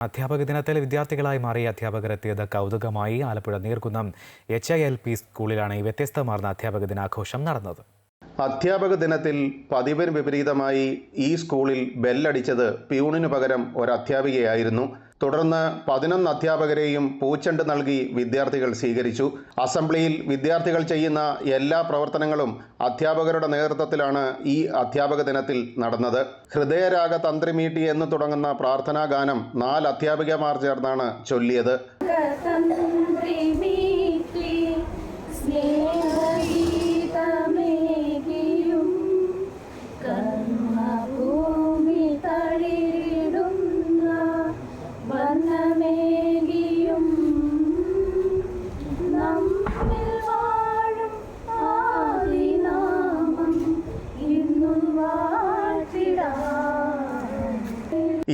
അധ്യാപക ദിനത്തിൽ വിദ്യാർത്ഥികളായി മാറി അധ്യാപകർ എത്തിയത് കൗതുകമായി. Alappuzha Neerkunnam H I L P സ്കൂളിലാണ് ഈ വ്യത്യസ്തമാർന്ന അധ്യാപക ദിനാഘോഷം നടന്നത്. അധ്യാപക ദിനത്തിൽ പതിവിന് വിപരീതമായി ഈ സ്കൂളിൽ ബെല്ലടിച്ചത് പ്യൂണിനു പകരം ഒരു അധ്യാപികയായിരുന്നു തുടർന്ന് പതിനൊന്ന് അധ്യാപകരെയും പൂച്ചെണ്ട് നൽകി വിദ്യാർത്ഥികൾ സ്വീകരിച്ചു. അസംബ്ലിയിൽ വിദ്യാർത്ഥികൾ ചെയ്യുന്ന എല്ലാ പ്രവർത്തനങ്ങളും അധ്യാപകരുടെ നേതൃത്വത്തിലാണ് ഈ അധ്യാപക ദിനത്തിൽ നടന്നത്. ഹൃദയരാഗ തന്ത്രിമീട്ടി എന്ന് തുടങ്ങുന്ന പ്രാർത്ഥനാ ഗാനം നാല് അധ്യാപികമാർ ചേർന്നാണ് ചൊല്ലിയത്.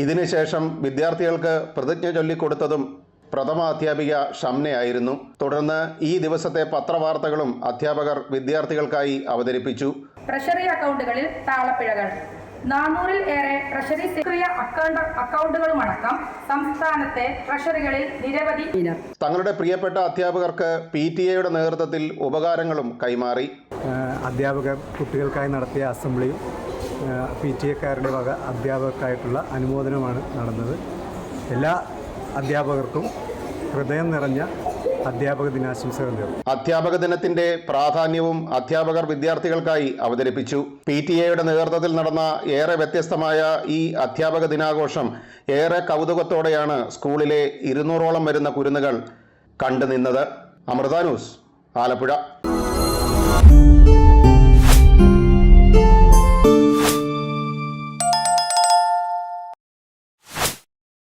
ഇതിനുശേഷം വിദ്യാർത്ഥികൾക്ക് പ്രതിജ്ഞ ചൊല്ലിക്കൊടുത്തതും പ്രഥമ അധ്യാപിക ഷംനയായിരുന്നു. തുടർന്ന് ഈ ദിവസത്തെ പത്രവാർത്തകളും അധ്യാപകർ വിദ്യാർത്ഥികൾക്കായി അവതരിപ്പിച്ചു. ട്രഷറി അക്കൗണ്ടുകളിൽ താളപ്പിഴകൾ. നാനൂറിൽ ഏറെ ട്രഷറി സക്രിയ അക്കൗണ്ട് അക്കൗണ്ടുകളുമടക്കം സംസ്ഥാനത്തെ ട്രഷറികളിൽ നിരവധി തങ്ങളുടെ പ്രിയപ്പെട്ട അധ്യാപകർക്ക് പി ടി എയുടെ നേതൃത്വത്തിൽ ഉപകാരങ്ങളും കൈമാറി. അധ്യാപകർ കുട്ടികൾക്കായി നടത്തിയ അസംബ്ലിയും പി ടി എക്കാരുടെ വക അധ്യാപകർക്കായിട്ടുള്ള അനുമോദനമാണ് നടന്നത്. എല്ലാ അധ്യാപകർക്കും ഹൃദയം നിറഞ്ഞ അധ്യാപക ദിനാശംസകൾ അധ്യാപക ദിനത്തിന്റെ പ്രാധാന്യവും അധ്യാപകർ വിദ്യാർത്ഥികൾക്കായി അവതരിപ്പിച്ചു. പി ടി എയുടെ നേതൃത്വത്തിൽ നടന്ന ഏറെ വ്യത്യസ്തമായ ഈ അധ്യാപക ദിനാഘോഷം ഏറെ കൗതുകത്തോടെയാണ് സ്കൂളിലെ ഇരുന്നൂറോളം വരുന്ന കുരുന്നുകൾ കണ്ടുനിന്നത്. അമൃത ന്യൂസ് ആലപ്പുഴ.